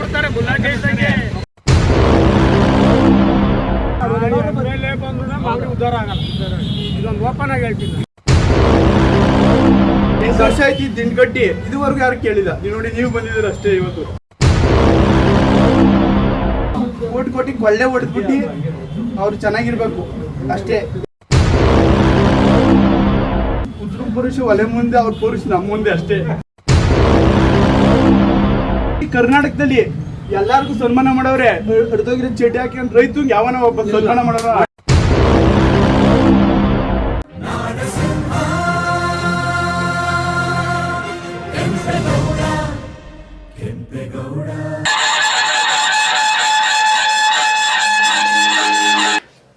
ಬಿಡ್ತಾರೆ ಓಪನ್ ಆಗಿ ಹೇಳ್ತೀನಿ ಎಂಟು ವರ್ಷ ಆಯ್ತು ಇದುವರೆಗೂ ಯಾರು ಕೇಳಿಲ್ಲ. ನೀವು ನೋಡಿ, ನೀವು ಬಂದಿದ್ದೀರ ಅಷ್ಟೇ ಇವತ್ತು. ಓಟ್ ಕೋಟಿ ಕೊಳ್ಳೆ ಹೊಡೆದ್ಬಿಟ್ಟು ಅವ್ರು ಚೆನ್ನಾಗಿರ್ಬೇಕು. ಅಷ್ಟೇ. ಪುರುಷ ಒಲೆ ಮುಂದೆ ಅವ್ರ ಪುರುಷ ನಮ್ಮ ಮುಂದೆ ಅಷ್ಟೇ. ಈ ಕರ್ನಾಟಕದಲ್ಲಿ ಎಲ್ಲಾರ್ಗೂ ಸನ್ಮಾನ ಮಾಡವ್ರೆ. ಅಡ್ದೋಗಿರೋ ಚಡ್ಡಿ ಹಾಕಿ ರೈತ ಯಾವನ ಒಬ್ಬ ಸನ್ಮಾನ ಮಾಡೋರ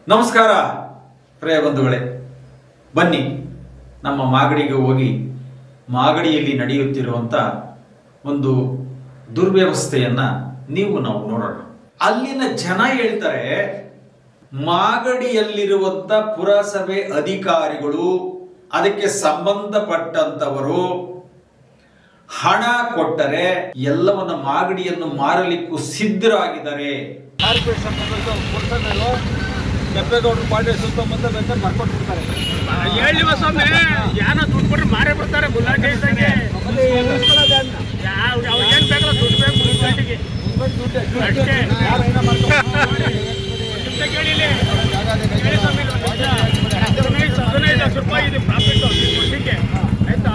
ನಮಸ್ಕಾರ ಪ್ರಿಯ ಬಂಧುಗಳೇ. ಬನ್ನಿ ನಮ್ಮ ಮಾಗಡಿಗೆ ಹೋಗಿ ಮಾಗಡಿಯಲ್ಲಿ ನಡೆಯುತ್ತಿರುವಂಥ ಒಂದು ದುರ್ವ್ಯವಸ್ಥೆಯನ್ನ ನೀವು ನಾವು ನೋಡೋಣ. ಅಲ್ಲಿನ ಜನ ಹೇಳ್ತಾರೆ ಮಾಗಡಿಯಲ್ಲಿರುವಂತ ಪುರಸಭೆ ಅಧಿಕಾರಿಗಳು ಅದಕ್ಕೆ ಸಂಬಂಧಪಟ್ಟಂತವರು ಹಣ ಕೊಟ್ಟರೆ ಎಲ್ಲವನ್ನ ಮಾಗಡಿಯನ್ನು ಮಾರಲಿಕ್ಕೂ ಸಿದ್ಧರಾಗಿದ್ದಾರೆ. ಕಾರ್ಪೊರೇಷನ್ ಕೆಂಪೇಗೌಡರು ಪಾರ್ಟಿ ಸುತ್ತಮುತ್ತ ಬೇಕಾದ್ರೆ ಬರ್ಕೊಂಡು ಬಿಡ್ತಾರೆ ಹೇಳಿವ ಸ್ವಾಮಿ ಯಾರೋ ದುಡ್ಡು ಕೊಟ್ರೆ ಮಾರೇ ಬಿಡ್ತಾರೆ ಗುಲಾಟಿ ಇದ್ದಂಗೆ. ಯಾವ ಅವ್ರು ಏನು ಹದಿನೈದು ಹದಿನೈದು ಲಕ್ಷ ರೂಪಾಯಿ ಇದೆ ಪ್ರಾಫಿಟ್ ವರ್ಷಕ್ಕೆ ಆಯ್ತಾ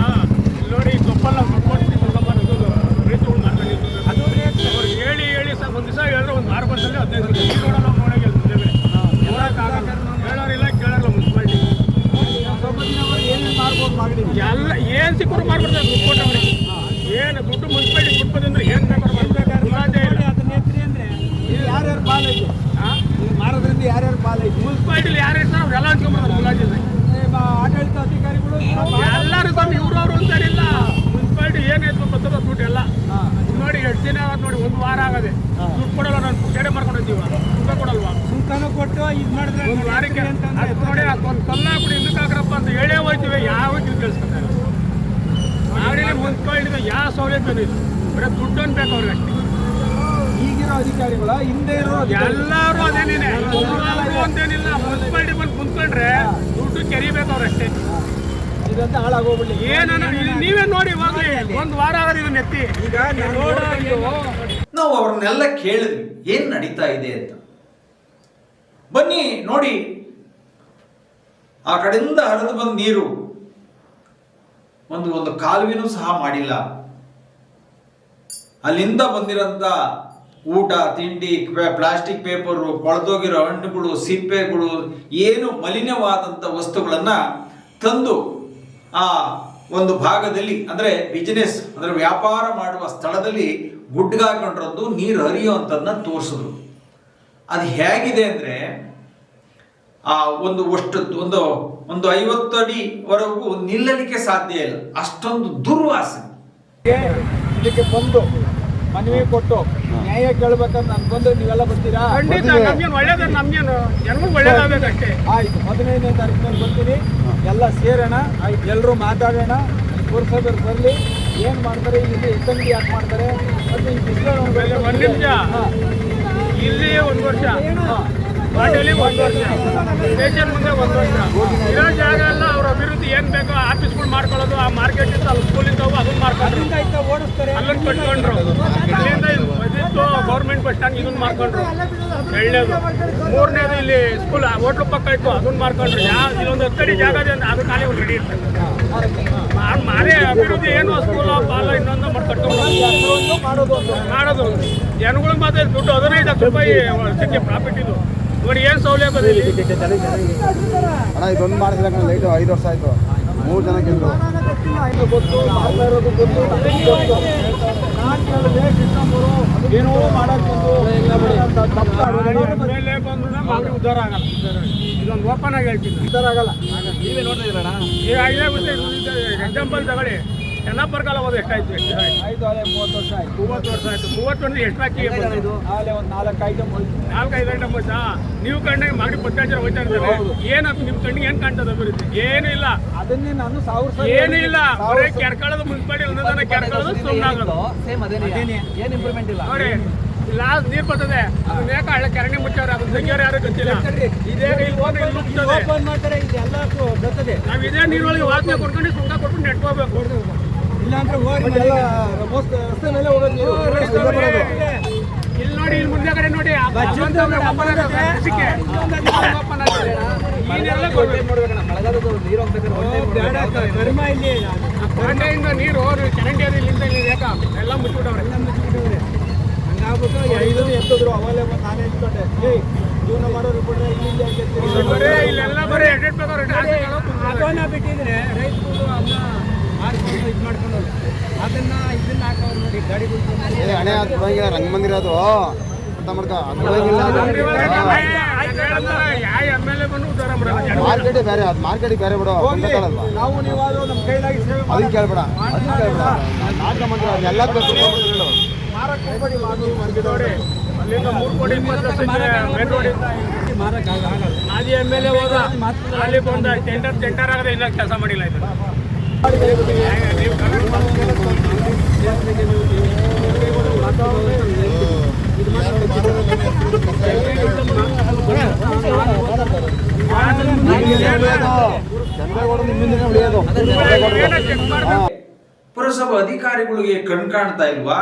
ಇಲ್ಲಿ ನೋಡಿ ಸೊಪ್ಪೆಲ್ಲ ಮುಟ್ಕೊಂಡು ತಗೊಂಬರೋದು ರೈತರು ಮಾಡ್ಕೊಂಡಿದ್ದು ಅದು ಅವ್ರು ಹೇಳಿ ಹೇಳಿ ಸರ್ ಒಂದು ದಿವಸ ಹೇಳಿದ್ರೆ ಒಂದು ವಾರ ಬಂದಲ್ಲಿ ಹದಿನೈದು ಲಕ್ಷ ಈ ನೋಡಲ್ಲ ನೋಡಕ್ಕೆ ಮುಂದೆ ಬೇರೆ ಹೇಳೋಕ್ಕಾಗಲ್ಲ ಹೇಳೋರಿಲ್ಲ ಕೇಳಲ್ಲ ಮುನ್ಸಿಪಾಲ್ಟಿ ಎಲ್ಲ ಏನು ಸಿಕ್ಕರು ಮಾಡ್ಬಿಡ್ತಾರೆ ದುಡ್ಡು ಕೊಟ್ಟವ್ರಿಗೆ ಏನು ದುಡ್ಡು ಮುನ್ಸಿಪಾಲ್ಟಿ ದುಡ್ಡು ಅಂದ್ರೆ ಏನು ಬೇಕಾದ್ರೂ ಮಾಡ್ಬೇಕಾದ್ರೆ ಮುಲಾಜೆ ಇಲ್ಲ ಯಾರ್ಯಾರು ಪಾಲೈತೆ ಮಾರೋದ್ರಿಂದ ಯಾರ್ಯಾರು ಪಾಲೈತೆ ಮುನ್ಸಿಪಾಲ್ಟಿಲಿ ಯಾರು ಇರ್ತಾರೆ ಅವ್ರೆಲ್ಲ ಹಂಚ್ಕೊಂಡ್ಬರ್ತಾರೆ ಮುಲಾಜಿಲ್ಲ ಆಡಳಿತ ಅಧಿಕಾರಿಗಳು ಎಲ್ಲರೂ ಬಂದು ಇವ್ರು ಅವರು ಅಂತಾರಿಲ್ಲ ಮುನ್ಸಿಪಾಲ್ಟಿ ಏನು ಎತ್ಕೊಂಡು ಬರ್ತದ ದುಡ್ಡು ಎಲ್ಲ ನೋಡಿ ಎಷ್ಟು ದಿನ ಆಗೋದು ನೋಡಿ ಒಂದು ವಾರ ಆಗದೆ ದುಡ್ಡು ಕೊಡಲ್ಲ ನಾನು ಕೆಡೆ ಮಾಡ್ಕೊಂಡು ಹೋಗ್ತೀವ ದುಡ್ಡು ಕೊಡಲ್ವಾ ಸುಲ್ತಾನ ಕೊಟ್ಟು ಇದು ಮಾಡಿದ್ರೆ ಒಂದು ವಾರಕ್ಕೆ ಅದು ನೋಡಿ ಅದೊಂದು ಕಲ್ಲ ಬಿಡಿ ಹಿಂದಕ್ಕೆ ಹಾಕ್ರಪ್ಪ ಅಂತ ಹೇಳೇ ಹೋಯ್ತೀವಿ ಯಾವ ಇದು ಕೇಳಿಸ್ಕೊತಾರೆ ನಾಡಿನ ಮುನ್ಸಿಪಾಲ್ಟಿಗೆ ಯಾವ ಸೌಲಭ್ಯ ಇಲ್ಲ ಬರೀ ದುಡ್ಡು ಅನ್ಬೇಕು ಅವ್ರಿಗೆ ಅಷ್ಟೇ ಈಗಿರೋ ಅಧಿಕಾರಿಗಳ ಹಿಂದೆ ಇರೋ ಅಧಿಕಾರಿಗಳು. ಎಲ್ಲರೂ ಅದೇನೇನೆ ಎಲ್ಲರೂ ಅಂತೇನಿಲ್ಲ ಮುನ್ಸಿಪಾಲ್ಟಿ ಬಂದು ಕುಂತ್ಕೊಂಡ್ರೆ ದುಡ್ಡು ಕೆರಿಬೇಕು ಅವ್ರಷ್ಟೇ. ಇದಂತ ಹಾಳಾಗೋಗ್ಬಿಡ್ಲಿ. ಏನನ್ನ ಇಲ್ಲಿ ನೀವೇ ನೋಡಿ ಹೋಗ್ಲಿ. ಒಂದು ವಾರ ಆಗಲಿ ಇದನ್ನ ಎತ್ತಿ. ಈಗ ನಾವು ಅವ್ರನ್ನೆಲ್ಲ ಕೇಳಿದ್ವಿ ಏನ್ ನಡೀತಾ ಇದೆ ಅಂತ. ಬನ್ನಿ ನೋಡಿ. ಆ ಕಡೆಯಿಂದ ಹರಿದು ಬಂದ ನೀರು. ಒಂದು ಒಂದು ಕಾಲುವಿನೂ ಸಹ ಮಾಡಿಲ್ಲ. ಅಲ್ಲಿಂದ ಬಂದಿರೋಂಥ ಊಟ, ತಿಂಡಿ ಪ್ಲಾಸ್ಟಿಕ್ ಪೇಪರು ಕೊಳೆದೋಗಿರೋ ಹಣ್ಣುಗಳು, ಸಿಪ್ಪೆಗಳು, ಏನು ಮಲಿನವಾದಂಥ ವಸ್ತುಗಳನ್ನು ತಂದು ಆ ಒಂದು ಭಾಗದಲ್ಲಿ, ಅಂದರೆ ಬಿಸ್ನೆಸ್ ಅಂದರೆ ವ್ಯಾಪಾರ ಮಾಡುವ ಸ್ಥಳದಲ್ಲಿ ಗುಡ್ಡಗಾಕೊಂಡ್ರದ್ದು ನೀರು ಹರಿಯುವಂಥದ್ದನ್ನ ತೋರಿಸಿದ್ರು. ಅದು ಹೇಗಿದೆ ಅಂದರೆ, ಆ ಒಂದು ಅಷ್ಟು ಒಂದು ಒಂದು ಐವತ್ತು ಅಡಿವರೆಗೂ ನಿಲ್ಲಲಿಕ್ಕೆ ಸಾಧ್ಯ ಇಲ್ಲ. ಅಷ್ಟೊಂದು ದುರ್ವಾಸನೆ. ಇದಕ್ಕೆ ಬಂದು ಮನವಿ ಕೊಟ್ಟು ನ್ಯಾಯ ಕೇಳ್ಬೇಕಂತ ನಾನು ಬಂದು ನೀವೆಲ್ಲ ಬರ್ತೀರಾ? ಆಯ್ತು ಹದಿನೈದನೇ ತಾರೀಕಿನಲ್ಲಿ ಬರ್ತೀನಿ. ಎಲ್ಲ ಸೇರೋಣ. ಆಯ್ತು ಎಲ್ಲರೂ ಮಾತಾಡೋಣ. ಪುರಸಭೆಯವ್ರು ಬರಲಿ. ಏನು ಮಾಡ್ತಾರೆ? ಇಲ್ಲಿ ಇಟ್ಟಂಗಿ ಯಾಕೆ ಮಾಡ್ತಾರೆ? ಮತ್ತೆ ಈ ಬಿಸಿಲು ಆಮೇಲೆ ಒಂದ್ ನಿಮಿಷ. ಇಲ್ಲಿ ಒಂದು ವರ್ಷ. ಪಾಟೀಲಿ ಒಂದು ವರ್ಷ. ಸ್ಟೇಷನ್ ಮುಂದೆ ಒಂದು ವರ್ಷ. ಇರೋ ಜಾಗ ಎಲ್ಲ ಅವ್ರ ಅಭಿವೃದ್ಧಿ ಏನ್ ಬೇಕೋ ಆಫೀಸ್ಗಳು ಮಾಡ್ಕೊಳ್ಳೋದು, ಆ ಮಾರ್ಕೆಟ್ ಇತ್ತು ಅಲ್ಲಿ ಸ್ಕೂಲ್ ಇದ್ದಾವೆ ಅದನ್ನ ಮಾಡ್ಕೊಂಡ್ರು. ಅಲ್ಲಿಂದ ಕಟ್ಕೊಂಡ್ರು. ಅಲ್ಲಿಂದ ಇದು ಇದಿತ್ತು ಗೌರ್ಮೆಂಟ್ ಬಸ್ ಸ್ಟ್ಯಾಂಡ್ ಇದನ್ನ ಮಾಡ್ಕೊಂಡ್ರು. ಎಳ್ಳೇದು ಮೂರನೇದು ಇಲ್ಲಿ ಸ್ಕೂಲ್ ಹೋಟ್ಲು ಪಕ್ಕ ಇತ್ತು, ಅದನ್ನ ಮಾಡ್ಕೊಂಡ್ರು. ಯಾವ ಇಲ್ಲೊಂದು ಹತ್ತಡಿ ಜಾಗ ಇದೆ ಅದು ಖಾಲಿ ರೆಡಿ ಇರ್ತದೆ. ಮಾರೇ ಅಭಿವೃದ್ಧಿ ಏನು ಸ್ಕೂಲ್ ಪಾಲ ಇನ್ನೊಂದು ಮಾಡಿ ಕಟ್ಕೊಂಡು ಮಾಡೋದು ಮಾಡೋದು ಜನಗಳಿಗೆ ಮಾತ್ರ ದುಡ್ಡು ಹದಿನೈದು ಲಕ್ಷ ರೂಪಾಯಿ ಸಿಕ್ಕಿ ಪ್ರಾಫಿಟ್ ಇದು. ನೋಡಿ ಏನು ಸೌಲಭ್ಯ? ಅಣ್ಣ ಇದೊಂದು ಮಾಡಿಸಿದ ಲೈಟ್ ಐದು ವರ್ಷ ಆಯ್ತು. ಮೂರು ಜನ ಗೊತ್ತು ಮಾಡ್ತಾ ಇರೋದು ಗೊತ್ತು ಏನೋ ಉದ್ಧಾರ ಆಗಲ್ಲ. ಇದೊಂದು ಓಪನ್ ಆಗಿ ಹೇಳ್ತೀನಿ. ಆಗಲ್ಲ. ನೀವೇ ನೋಡ್ತಾ ಇದ್ದೀರಣ್ಣ ಎಕ್ಸಾಂಪಲ್ ತಗೊಳ್ಳಿ. ಚೆನ್ನಪ್ಪರ ಬರಗಾಲ ಹೋದ ಎಷ್ಟಾಯ್ತು? ಎಷ್ಟು ಆಯ್ತು ಅದೇ ಮೂವತ್ತು ವರ್ಷ ಆಯ್ತು. ಮೂವತ್ತು ವರ್ಷ ಆಯ್ತು. ಮೂವತ್ತು ವರ್ಷ ಎಷ್ಟು ಬಾಕಿ ಆಲೆ ಒಂದು ನಾಲ್ಕು ಐಟಮ್ ಹೋಯ್ತು. ನಾಲ್ಕೈದು ಗಂಟೆ ಮುಂಚ ನೀವು ಕಣ್ಣಿಗೆ ಮಾಡಿ ಪತ್ತಾರು ಜನ ಹೋಯ್ತಾ ಇರ್ತಾರೆ. ಹೌದು. ಏನಪ್ಪ ನಿಮ್ ಕಣ್ಣಿಗೆ ಏನ್ ಕಾಣ್ತದ ಅಭಿವೃದ್ಧಿ? ಏನೂ ಇಲ್ಲ. ಅದನ್ನೇ ನಾನು ಸಾವಿರ ಏನೂ ಇಲ್ಲ. ಬರೀ ಕೆರ್ಕೊಳ್ಳೋದು ಮುನ್ಸಿಪಾಲಿಟಿ ಅನುದಾನ ಕೆರ್ಕೊಳ್ಳೋದು ಸುಮ್ಮನಾಗೋದು ಸೇಮ್ ಅದೇನೇ ಅದೇನೇ. ಏನ್ ಇಂಪ್ರೂವ್ಮೆಂಟ್ ಇಲ್ಲ. ನೋಡಿ ಲಾಸ್ಟ್ ನೀರ್ ಬರ್ತದೆ. ಅದನ್ನ ಯಾಕೆ ಹಳ್ಳ ಕೆರೆಣಿ ಮುಚ್ಚಾರ ಅದನ್ನ ತೆಗಿಯೋರು ಯಾರು ಗೊತ್ತಿಲ್ಲ. ಇದೇ ಓಪನ್ ಮಾಡ್ತಾರೆ ಇದೆಲ್ಲ ಬರ್ತದೆ ನಾವ್ ಇದೇ ನೀರೊಳಗೆ ವಾಸನೆ ಕೊಡ್ಕೊಂಡು ಸುಂಕ ಕೊಟ್ಕೊಂಡು ನೆಟ್ಕೋಬೇಕು. ಇಲ್ಲಾಂದ್ರೆ ರಸ್ತೆ ಮೇಲೆ ಇಲ್ಲೇ ನೋಡಿ ಇಲ್ಲಿ ಮುಂದೆ ಕಡೆ ನೋಡಿ. ಮಳೆಗಾಲದ ನೀರು ಚರಂಡಿ ಅದು ಇಲ್ಲಿಂದ ಇಲ್ಲಿ ಬೇಕಾ ಎಲ್ಲ ಮುಚ್ಚಿಬಿಟ್ಟವ್ರೆ ಹಂಗಾಗ್ಬಿಟ್ಟು ಐದು ಎತ್ತಿದ್ರು ಅವೈಲೇಬಲ್ ಬಂದು ನಾನೇ ಎತ್ಕೊಂಡೆ ಜೀವನ ಮಾಡೋರು ಬಿಟ್ರೆ ಇಲ್ಲಿ ಇಲ್ಲಿ ಯಾಕೆ ಎತ್ತೀರಿ? ಬರೀ ಇಲ್ಲೆಲ್ಲ ಬರೀ ಎಡೆಟ್ ಬೇಕಾದ್ರೆ ಅದನ್ನ ಬಿಟ್ಟಿದ್ರೆ ರೈತರು ಅದನ್ನ ಮಾರ್ಕೊಂಡು ಇದು ಮಾಡ್ಕೊಂಡು ಅದನ್ನ ಇದನ್ನ ಹಾಕೋರು ನೋಡಿ ಗಾಡಿ ಏ ಹಣೆ ಅದು ರಂಗಮಂದಿರ ಅದು. ಅರ್ಥ ಮಾಡ್ಕ ಅದು. ಮಾರ್ಕೆಟ್ ಬೇರೆ ಅದು ಮಾರ್ಕೆಟ್ ಬೇರೆ ಬಿಡು ನಾವು ನೀವು ನಮ್ಮ ಕೈಲಾಗಿ ಸೇವೆ ಅದನ್ನ ಕೇಳ್ಬೇಡ ಅದನ್ನ ಕೇಳ್ಬೇಡ. ನಾಟಕ ಮಂದಿರ ಅದನ್ನೆಲ್ಲ ಬೇಕು ಹೇಳು ಮಾರಕ್ಕೆ ಹೋಗ್ಬೇಡಿ ಮಾರ್ಕೆಟ್ ಮಾರ್ಕೆಟ್ ಅಲ್ಲಿಂದ ಮೂರು ಕೋಟಿ ಇಪ್ಪತ್ತು ಲಕ್ಷ ಮೇನ್ ರೋಡಿಂದ ಮಾರಕ್ಕೆ ಆಗಲ್ಲ. ಮಾಜಿ ಎಂ ಎಲ್ ಎ ಹೋದ ಅಲ್ಲಿ ಬಂದ ಟೆಂಡರ್ ಟೆಂಡರ್ ಆಗದೆ ಇಲ್ಲ ಕೆಲಸ ಮಾಡಿಲ್ಲ ಇದು. ಪುರಸಭಾ ಅಧಿಕಾರಿಗಳಿಗೆ ಕಣ್ ಕಾಣ್ತಾ ಇಲ್ವಾ?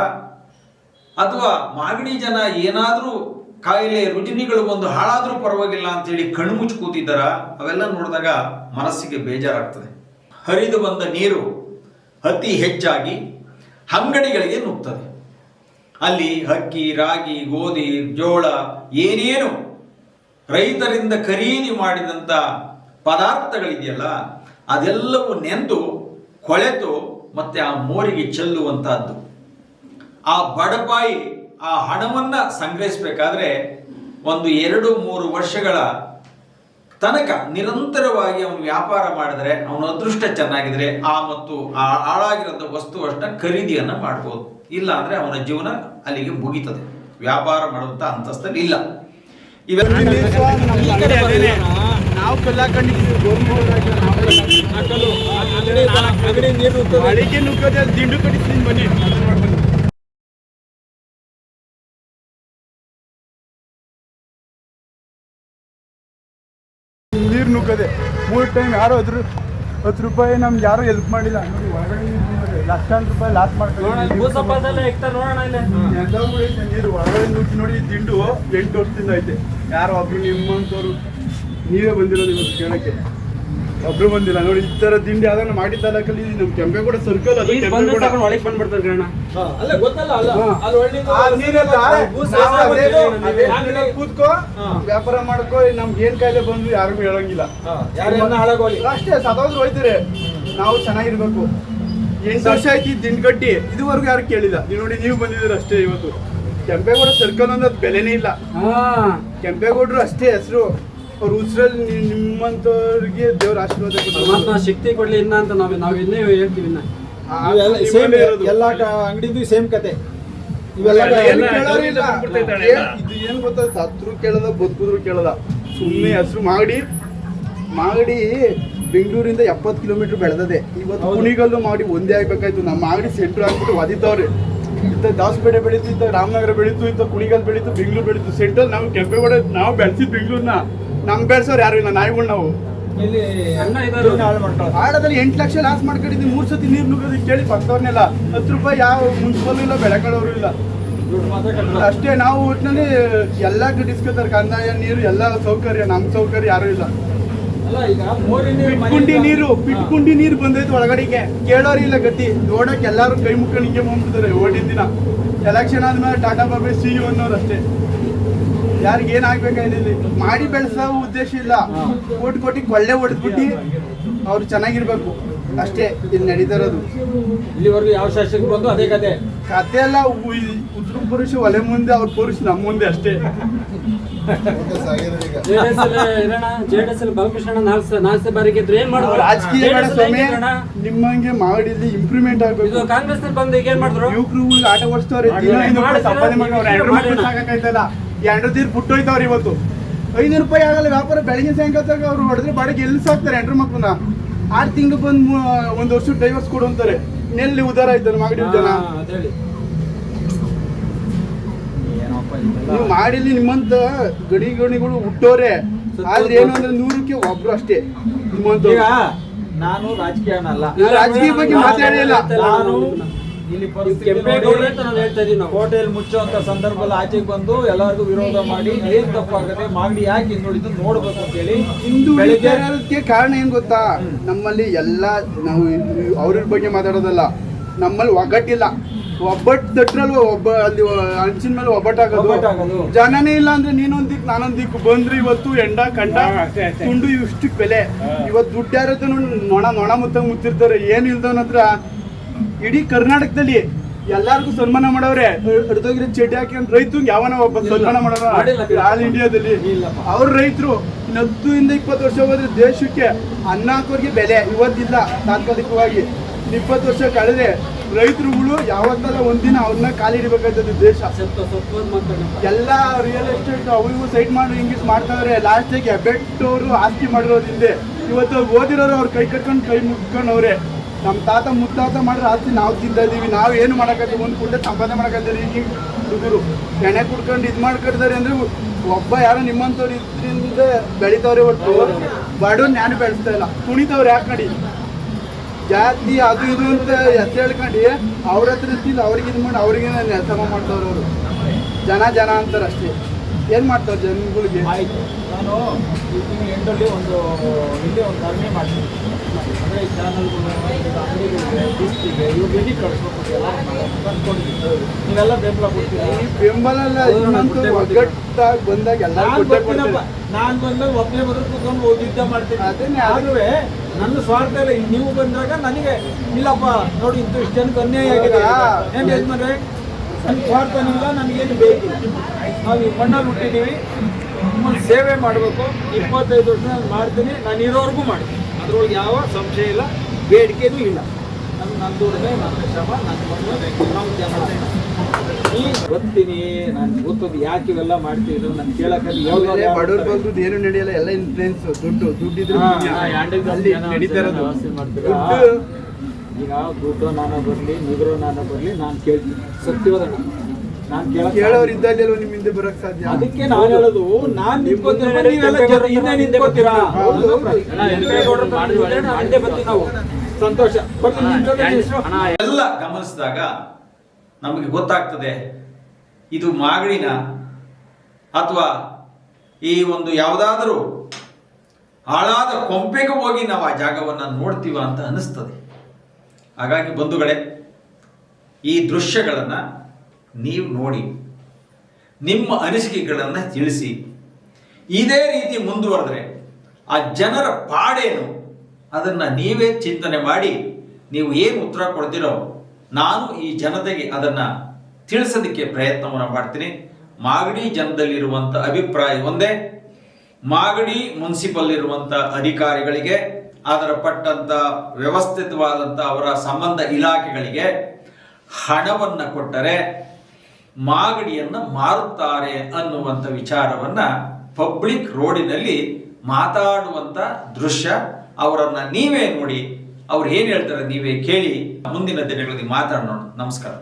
ಅಥವಾ ಮಾಗಡಿ ಜನ ಏನಾದರೂ ಕಾಯಿಲೆ ರುಜಿನಿಗಳು ಬಂದು ಹಾಳಾದ್ರೂ ಪರವಾಗಿಲ್ಲ ಅಂತೇಳಿ ಕಣ್ಣು ಮುಚ್ಚಿ ಕೂತಿದ್ದಾರ ಅವೆಲ್ಲ ನೋಡಿದಾಗ ಮನಸ್ಸಿಗೆ ಬೇಜಾರಾಗ್ತದೆ. ಹರಿದು ಬಂದ ನೀರು ಅತಿ ಹೆಚ್ಚಾಗಿ ಅಂಗಡಿಗಳಿಗೆ ನುಗ್ತದೆ. ಅಲ್ಲಿ ಅಕ್ಕಿ ರಾಗಿ, ಗೋಧಿ, ಜೋಳ, ಏನೇನು ರೈತರಿಂದ ಖರೀದಿ ಮಾಡಿದಂಥ ಪದಾರ್ಥಗಳಿದೆಯಲ್ಲ, ಅದೆಲ್ಲವೂ ನೆಂದು ಕೊಳೆತು ಮತ್ತೆ ಆ ಮೋರಿಗೆ ಚೆಲ್ಲುವಂತಹದ್ದು. ಆ ಬಡಪಾಯಿ ಆ ಹಣವನ್ನು ಸಂಗ್ರಹಿಸಬೇಕಾದ್ರೆ ಒಂದು ಎರಡು ಮೂರು ವರ್ಷಗಳ ತನಕ ನಿರಂತರವಾಗಿ ಅವನು ವ್ಯಾಪಾರ ಮಾಡಿದ್ರೆ ಅವನ ಅದೃಷ್ಟ ಚೆನ್ನಾಗಿದ್ರೆ ಆ ಮತ್ತು ಆ ಹಾಳಾಗಿರೋಂಥ ವಸ್ತುವಷ್ಟ ಖರೀದಿಯನ್ನ ಮಾಡ್ಬೋದು. ಇಲ್ಲ ಅಂದ್ರೆ ಅವನ ಜೀವನ ಅಲ್ಲಿಗೆ ಮುಗೀತದೆ. ವ್ಯಾಪಾರ ಮಾಡುವಂತ ಅಂತಸ್ತಲ್ಲಿ ಇಲ್ಲ. ಇವೆಲ್ಲ ನಾವು ಕಲ್ಲಾಕೊಂಡಿದ್ದೀವಿ ನುಗ್ಗದೆ ಮೂರು ಟೈಮ್ ಯಾರು ಹತ್ತು ಹತ್ತು ರೂಪಾಯಿ ನಮ್ಗೆ ಯಾರು ಹೆಲ್ಪ್ ಮಾಡಿಲ್ಲ. ನೋಡಿ ಒಳಗಡೆ. ಲಕ್ಷಾಂತರ ರೂಪಾಯಿ ಲಾಸ್ ಮಾಡ್ಕೊಂಡು ನೀರು ಒಳಗಡೆ ನುಗ್ಗಿ ನೋಡಿ ದಿಂಡು ಎಂಟು ವರ್ಷದಿಂದ ಐತೆ. ಯಾರೋ ಒಬ್ರು ನಿಮ್ಮಂತವ್ರು ನೀವೇ ಬಂದಿರೋದು ಇವತ್ತು ಕೇಳಕ್ಕೆ. ಒಬ್ರು ಬಂದಿಲ್ಲ. ನೋಡಿ ಈ ತರ ತಿಂಡಿ ಅದನ್ನ ಮಾಡಿ ತಾಲೂಕಲ್ಲಿ ನಮ್ ಕೆಂಪೇಗೌಡ ಸರ್ಕಲ್ ಅದು ಕೆಂಪೇಗೌಡ ಒಳಗೆ ಗೊತ್ತಲ್ಲ ಅಲ್ಲ. ಹಾ. ಅಲ್ಲ ಕೂತ್ಕೋ ವ್ಯಾಪಾರ ಮಾಡ್ಕೋ ನಮ್ಗೆ ಏನ್ ಕಾಯಿಲೆ ಬಂದು ಯಾರಿಗೂ ಹೇಳಂಗಿಲ್ಲ. ಹಾ, ಯಾರನ್ನ ಹಾಳಾಗೋಲಿ. ಅಷ್ಟೇ ಸದೋದ್ರು ಹೋಯ್ತಾರೆ. ನಾವು ಚೆನ್ನಾಗಿರ್ಬೇಕು. ಎಂಟು ವರ್ಷ ಆಯ್ತು ಈ ದಿಂಡ್ ಕಟ್ಟಿ ಇದುವರೆಗೂ ಯಾರು ಕೇಳಿಲ್ಲ. ನೀವು ನೋಡಿ ನೀವು ಬಂದಿದ್ದೀರ ಅಷ್ಟೇ ಇವತ್ತು. ಕೆಂಪೇಗೌಡ ಸರ್ಕಲ್ ಅನ್ನೋದು ಬೆಲೆನೇ ಇಲ್ಲ. ಕೆಂಪೇಗೌಡರು ಅಷ್ಟೇ ಹೆಸರು. ಅವ್ರ ಉಸಿರಲ್ಲಿ ನಿಮ್ಮಂತವ್ರಿಗೆ ದೇವ್ರ ಆಶೀರ್ವಾದ ಪರಮಾತ್ಮ ಶಕ್ತಿ ಕೊಡ್ಲಿ ಇನ್ನ ಅಂತ ನಾವು ನಾವು ಇನ್ನೇ ಹೇಳ್ತೀವಿ ಇನ್ನ. ಇವೆಲ್ಲ ಸೇಮ್ ಎಲ್ಲ ಅಂಗಡಿದು ಸೇಮ್ ಕತೆ. ಇವೆಲ್ಲ ಏನು ಕೇಳೋರು ಇಲ್ಲ. ಏನ್- ಇದು ಏನ್ ಗೊತ್ತಾ? ಸತ್ರು ಕೇಳದ ಬದುಕಿದ್ರು ಕೇಳದ. ಸುಮ್ಮನೆ ಹೆಸರು ಮಾಡಿ ಮಾಗಡಿ ಬೆಂಗಳೂರಿಂದ ಎಪ್ಪತ್ತು ಕಿಲೋಮೀಟರ್ ಬೆಳೆದದೆ. ಇವತ್ತು ಕುಣಿಗಲ್ಲು ಮಾಡಿ ಒಂದೇ ಆಗ್ಬೇಕಾಯ್ತು. ನಮ್ಮ ಮಾಗಡಿ ಸೆಂಟ್ರ್ ಆಗ್ಬಿಟ್ಟು ಒದಿತವ್ರೆ ಇಂಥ ದಾಸಪೇಟೆ ಬೆಳೀತು ಇಂಥ ರಾಮನಗರ ಬೆಳೀತು ಇಂಥ ಕುಣಿಗಲ್ ಬೆಳೀತು ಬೆಂಗಳೂರು ಬೆಳೀತು. ಸೆಂಟ್ರಲ್ ನಾವು ಕೆಂಪೇಗೌಡ ನಾವು ಬೆಳೆಸಿದ್ ಬೆಂಗಳೂರನ್ನ ನಮ್ ಬೆಳೆಸೋರು ಯಾರು ಇಲ್ಲ ನಾಯಿಗಳು ನಾವು. ಆಡದಲ್ಲಿ ಎಂಟು ಲಕ್ಷ ಲಾಸ್ ಮಾಡ್ಕೊಂಡಿದ್ದೀವಿ ಮೂರು ಸತಿ ನೀರು ನುಗ್ಗೋದು ಕೇಳಿ ಪಕ್ಕದವ್ರನ್ನೆಲ್ಲ ಹತ್ತು ರೂಪಾಯಿ ಯಾವ ಮುನ್ಸಿಪಲ್ ಇಲ್ಲ ಬೆಳಕಳವರು ಇಲ್ಲ. ಅಷ್ಟೇ ನಾವು ಒಟ್ಟಿನಲ್ಲಿ ಎಲ್ಲ ಡಿಸ್ಕೋತಾರೆ ಕಂದಾಯ ನೀರು ಎಲ್ಲ ಸೌಕರ್ಯ. ನಮ್ಮ ಸೌಕರ್ಯ ಯಾರು ಇಲ್ಲ. ಪಿಟ್ಕುಂಡಿ ನೀರು ಪಿಟ್ಕುಂಡಿ ನೀರು ಬಂದೈತೆ ಒಳಗಡೆಗೆ. ಕೇಳೋರಿ ಇಲ್ಲ ಗತಿ. ನೋಡಕ್ ಎಲ್ಲಾರು ಕೈ ಮುಕ್ಕಣಿಗೆ ಬಂದ್ಬಿಡ್ತಾರೆ ಓಡಿನ ದಿನ. ಎಲೆಕ್ಷನ್ ಆದ್ಮೇಲೆ ಟಾಟಾ ಬಾಬೆ ಸಿ ಯು ಅನ್ನೋರು ಅಷ್ಟೇ. ಯಾರಿಗೆ ಏನ್ ಆಗ್ಬೇಕಾಗಿಲ್ಲ ಮಾಡಿ ಬೆಳೆಸೋ ಉದ್ದೇಶ ಇಲ್ಲ. ಓಟ್ ಕೋಟಿ ಕೊಳ್ಳೆ ಹೊಡೆದ್ಬಿಟ್ಟು ಅವ್ರು ಚೆನ್ನಾಗಿರ್ಬೇಕು. ಅಷ್ಟೇ ಇಲ್ಲಿ ನಡೀತಾ ಇರೋದು ಇಲ್ಲಿವರೆಗೂ ಯಾವ ಶಾಸಕ ಬಂದು ಅದೇ ಕತೆ. ಕತೆ ಎಲ್ಲ ಉತ್ತರ ಪುರುಷ ಒಲೆ ಮುಂದೆ ಅವ್ರ ಪುರುಷ ನಮ್ಮ ಮುಂದೆ ಅಷ್ಟೇ. ರಾಜಕೀಯ? ನಿಮ್ಮಂಗೆ ಮಾಡಿಲ್ಲಿ ಇಂಪ್ರೂವ್ಮೆಂಟ್ ಆಗ್ಬೇಕು. ಕಾಂಗ್ರೆಸ್ ಬಂದು ಈಗ ಏನ್ ಮಾಡಿದ್ರು? ಯುವಕರುಗಳಿಗೆ ಆಟ ಓಡಿಸ್ತವ್ರೆ ಸಂಪಾದನೆ ಮಾಡೋರು ಎರಡು ತೀರ್ ಬಿಟ್ಟೋಯ್ತವ್ರೆ ಇವತ್ತು. ಐನೂರು ರೂಪಾಯಿ ಆಗಲ್ಲ ವ್ಯಾಪಾರ ಬೆಳಗ್ಗೆ ಸಾಯಂಕಾಲ ಅವ್ರು ಹೊಡೆದ್ರೆ ಬಾಡಿಗೆ ಎಲ್ಲಿ ಸಾಕ್ತಾರೆ ಎಂಟ್ರು ಮಕ್ಕಳನ್ನ? ಆರು ತಿಂಗಳು ಬಂದು ಒಂದು ವರ್ಷ ಡೈವರ್ಸ್ ಕೊಡು ಅಂತಾರೆ. ನೆಲ್ಲಿ ಉದಾರ ಆಯ್ತಾನೆ ಮಾಗಡಿ ಜನ? ನೀವು ಮಾಡಿಲಿ ನಿಮ್ಮಂತ ಗಡಿ ಗಣಿಗಳು ಹುಟ್ಟೋರೆ. ಆದ್ರೆ ಏನು ಅಂದ್ರೆ ನೂರಕ್ಕೆ ಒಬ್ರು ಅಷ್ಟೇ ನಿಮ್ಮಂತ ನಾನು ರಾಜಕೀಯ ರಾಜಕೀಯ ಬಗ್ಗೆ ಮಾತಾಡಿಲ್ಲ ನಾನು ಇಲ್ಲಿ ಅಂತ ನಾವು ಹೇಳ್ತಾ ಇದೀವಿ ನಾವು. ಹೋಟೆಲ್ ಮುಚ್ಚುವಂತ ಸಂದರ್ಭದಲ್ಲಿ ಆಚೆಗೆ ಬಂದು ಎಲ್ಲರಿಗೂ ವಿರೋಧ ಮಾಡಿ ಏನ್ ತಪ್ಪಾಗದೆ ಮಾಡಿ ಯಾಕೆ ಹಿಂದುಳಿದು ನೋಡ್ಬೇಕು ಅಂತ ಹೇಳಿ ಹಿಂದೂ ಬೆಳಿಗ್ಗೆ ಕಾರಣ ಏನ್ ಗೊತ್ತಾ? ನಮ್ಮಲ್ಲಿ ಎಲ್ಲ ನಾವು ಅವ್ರ ಬಗ್ಗೆ ಮಾತಾಡೋದಲ್ಲ. ನಮ್ಮಲ್ಲಿ ಒಗ್ಗಟ್ಟಿಲ್ಲ. ಒಬ್ಬಟ್ಟು ತಟ್ರಲ್ಲಿ ಒಬ್ಬ ಅಲ್ಲಿ ಹಂಚಿನ ಮೇಲೆ ಒಬ್ಬಟ್ಟಾಗೋದು. ಜನನೇ ಇಲ್ಲ ಅಂದ್ರೆ ನೀನೊಂದ್ ದಿಕ್ ನಾನೊಂದ್ ದಿಕ್ಕು ಬಂದ್ರೆ ಇವತ್ತು ಎಂಡ ಕಂಡ ತುಂಡು ಇಷ್ಟು ಬೆಲೆ. ಇವತ್ತು ದುಡ್ಡು ಯಾರತ್ರ ನೊಣ ನೊಣ ಮುತ್ತ ಮುತ್ತಿರ್ತಾರೆ. ಏನ್ ಇಲ್ದವನ ಹತ್ರ ಇಡೀ ಕರ್ನಾಟಕದಲ್ಲಿ ಎಲ್ಲಾರ್ಗು ಸನ್ಮಾನ ಮಾಡವ್ರೆ. ಹಿಡ್ದೋಗಿರೋ ಚಡ್ಡಿ ಹಾಕಿ ರೈತಂಗೆ ಯಾವನ ಒಬ್ಬ ಸನ್ಮಾನ ಮಾಡೋರ ಆಲ್ ಇಂಡಿಯಾದಲ್ಲಿ. ಅವ್ರ ರೈತರು ಹತ್ತರಿಂದ ಇಪ್ಪತ್ತು ವರ್ಷ ಹೋದ್ರೆ ದೇಶಕ್ಕೆ ಅನ್ನ ಹಾಕೋರಿಗೆ ಬೆಲೆ. ಇವತ್ತಿಲ್ಲ ತಾತ್ಕಾಲಿಕವಾಗಿ. ಇಪ್ಪತ್ತು ವರ್ಷ ಕಳೆದ್ರೆ ರೈತರುಗಳು ಯಾವತ್ತಲ್ಲ ಒಂದಿನ ಅವ್ರನ್ನ ಕಾಲಿಡಿಬೇಕಾಗ್ತದೆ ದೇಶ. ಎಲ್ಲ ರಿಯಲ್ ಎಸ್ಟೇಟ್ ಅವು ಇವು ಸೈಟ್ ಮಾಡಿ ಹಿಂಗಿಸ್ ಮಾಡ್ತಾವ್ರೆ. ಲಾಸ್ಟಿಗೆ ಬೆಟ್ಟವರು ಆಸ್ತಿ ಮಾಡಿರೋದಿಂದ ಇವತ್ತು ಓದಿರೋರು ಅವ್ರ ಕೈ ಕಟ್ಕೊಂಡು ಕೈ ಮುಟ್ಕೊಂಡವ್ರೆ ನಮ್ಮ ತಾತ ಮುತ್ತಾತ ಮಾಡಿದ್ರೆ ಆಸ್ತಿ ನಾವು ತಿಂತಾ ಇದೀವಿ ನಾವು ಏನು ಮಾಡೋಕ್ಕಾಗ್ತೀವಿ ಒಂದು ಕೂಡ ಸಂಪಾದನೆ ಮಾಡೋಕ್ಕಾಗ್ತದೆ ಈಗ ಹುಡುಗರು ಎಣ್ಣೆ ಕುಡ್ಕೊಂಡು ಇದು ಮಾಡ್ಕೊಡ್ತಾರೆ ಅಂದರೆ ಒಬ್ಬ ಯಾರೋ ನಿಮ್ಮಂಥವ್ರು ಇದ್ರಿಂದ ಬೆಳಿತಾವ್ರೆ ಒಟ್ಟು ಬಡವ್ರು ನಾನು ಬೆಳೆಸ್ತಾ ಇಲ್ಲ. ಕುಣಿತವ್ರು ಯಾಕೆ ನಡಿ? ಜಾತಿ ಅದು ಇದು ಅಂತ ಹೆಸರು ಹೇಳ್ಕೊಂಡು ಅವ್ರ ಹತ್ರ ತಿಂದು ಅವ್ರಿಗೆ ಇದು ಮಾಡಿ ಅವ್ರಿಗೆ ಸಮ ಮಾಡ್ತಾವ್ರೆ ಅವರು. ಜನ ಜನ ಅಂತಾರೆ ಅಷ್ಟೇ ಏನು ಮಾಡ್ತಾರೆ ಜನಗಳಿಗೆ? ಆಯ್ತು. ನಾನು ಈ ತಿಂಗಳ ಎಂಟಲ್ಲಿ ಒಂದು ಇಲ್ಲಿ ಒಂದು ಧರಣಿ ಮಾಡ್ತೀನಿ ಅಂದ್ರೆ ಈ ಚಾನಲ್ಗಳು ಅಂಗಡಿಗಳಿಗೆ ಇವ್ರಿಗೆ ಕಳಿಸ್ಬೇಕು ಎಲ್ಲ ನೀವೆಲ್ಲ ಬೆಂಬಲ ಕೊಡ್ತೀರಾ? ಈ ಬೆಂಬಲ ಒಗ್ಗಟ್ಟಾಗಿ ಬಂದಾಗ ಎಲ್ಲ ನಾನು ಬಂದಾಗ ಒಬ್ಬನೇ ಬದಲು ಕೂತ್ಕೊಂಡು ಓದಿದ್ದ ಯುದ್ಧ ಮಾಡ್ತೀನಿ. ಅದನ್ನೇ ಆದ್ರೂ ನನ್ನ ಸ್ವಾರ್ಥ ಇಲ್ಲ. ನೀವು ಬಂದಾಗ ನನಗೆ ಇಲ್ಲಪ್ಪ ನೋಡಿ ಇಂತ ಇಷ್ಟು ಜನಕ್ಕೆ ಅನ್ಯಾಯ ಆಗಿದೆ. ಏನು ಯಜಮಾನ್ರೆ? ನನ್ನ ಸ್ವಾರ್ಥನೂ ಇಲ್ಲ ನನಗೇನು ಬೇಕಿಲ್ಲ ನಾವು ಈ ಮಣ್ಣಲ್ಲಿ ಹುಟ್ಟಿದ್ದೀವಿ. ನಿಮ್ಮನ್ನು ಸೇವೆ ಮಾಡಬೇಕು. ಇಪ್ಪತ್ತೈದು ವರ್ಷ ನಾನು ಮಾಡ್ತೀನಿ. ನಾನು ಇರೋರ್ಗೂ ಮಾಡ್ತೀನಿ. ಅದರೊಳಗೆ ಯಾವ ಸಂಶಯ ಇಲ್ಲ ಬೇಡಿಕೆನೂ ಇಲ್ಲ. ನನ್ನ ನನ್ನ ದುಡಿಮೆ ನನ್ನ ಶ್ರಮ ನನ್ನ ಮಣ್ಣು ನಾವು ಜನ ನೀನು ಗೊತ್ತದು ಯಾಕೆ ಇವೆಲ್ಲ ಮಾಡ್ತಿದ್ರು. ನಾನು ಕೇಳಕ್ಕೆ ಯಾವಾಗ ಬಡವ್ರ ಬಗ್ಗೆ ಏನು ನಡೆಯಲ್ಲ. ಎಲ್ಲ ಇನ್ಫ್ಲೂಯೆನ್ಸ್ ದುಡ್ಡು ದುಡ್ಡಿದ್ರೆ ಅಲ್ಲಿ ನಡೀತಾ ಇರೋದು. ಈಗ ದುಡ್ಡು ನಾನು ಬರಲಿ ನಿಗ್ರೋ ನಾನು ಬರಲಿ ನಾನು ಕೇಳ್ತೀನಿ. ಸತ್ಯವಾದ ನಾನು. ಕೇಳೋರು ಇದ್ದಾಗಲೂ ನಿಮ್ಮ ಹಿಂದೆ ಬರಕ್ ಸಾಧ್ಯ? ಅದಕ್ಕೆ ನಾನು ಹೇಳೋದು ನಾನು ನಿಂತ್ಕೋತೀನಿ ನೀವೆಲ್ಲ ಹಿಂದೆ ನಿಂತ್ಕೋತೀರಾ? ಹೌದು, ಬರ್ತೀವಿ ನಾವು. ಸಂತೋಷ? ಎಲ್ಲ ಗಮನಿಸಿದಾಗ ನಮಗೆ ಗೊತ್ತಾಗ್ತದೆ ಇದು ಮಾಗಡಿನ ಅಥವಾ ಈ ಒಂದು ಯಾವುದಾದರೂ ಹಾಳಾದ ಕೊಂಪೆಗೆ ಹೋಗಿ ನಾವು ಆ ಜಾಗವನ್ನು ನೋಡ್ತೀವ ಅಂತ ಅನಿಸ್ತದೆ. ಹಾಗಾಗಿ ಬಂಧುಗಳೇ, ಈ ದೃಶ್ಯಗಳನ್ನು ನೀವು ನೋಡಿ, ನಿಮ್ಮ ಅನಿಸಿಕೆಗಳನ್ನು ತಿಳಿಸಿ. ಇದೇ ರೀತಿ ಮುಂದುವರೆದ್ರೆ ಆ ಜನರ ಪಾಡೇನು ಅದನ್ನು ನೀವೇ ಚಿಂತನೆ ಮಾಡಿ, ನೀವು ಏನು ಉತ್ತರ ಕೊಡ್ತೀರೋ ನಾನು ಈ ಜನತೆಗೆ ಅದನ್ನು ತಿಳಿಸೋದಕ್ಕೆ ಪ್ರಯತ್ನವನ್ನು ಮಾಡ್ತೀನಿ. ಮಾಗಡಿ ಜನದಲ್ಲಿರುವಂಥ ಅಭಿಪ್ರಾಯ ಒಂದೇ, ಮಾಗಡಿ ಮುನ್ಸಿಪಲ್ ಇರುವಂಥ ಅಧಿಕಾರಿಗಳಿಗೆ ಅದರ ಪಟ್ಟಂತ ವ್ಯವಸ್ಥಿತವಾದಂಥ ಅವರ ಸಂಬಂಧ ಇಲಾಖೆಗಳಿಗೆ ಹಣವನ್ನು ಕೊಟ್ಟರೆ ಮಾಗಡಿಯನ್ನು ಮಾರುತ್ತಾರೆ ಅನ್ನುವಂಥ ವಿಚಾರವನ್ನ ಪಬ್ಲಿಕ್ ರೋಡಿನಲ್ಲಿ ಮಾತಾಡುವಂಥ ದೃಶ್ಯ ಅವರನ್ನ ನೀವೇ ನೋಡಿ ಅವ್ರು ಏನು ಹೇಳ್ತಾರೆ ನೀವೇ ಕೇಳಿ ಮುಂದಿನ ದಿನಗಳಲ್ಲಿ ಮಾತಾಡೋಣ. ನಮಸ್ಕಾರ.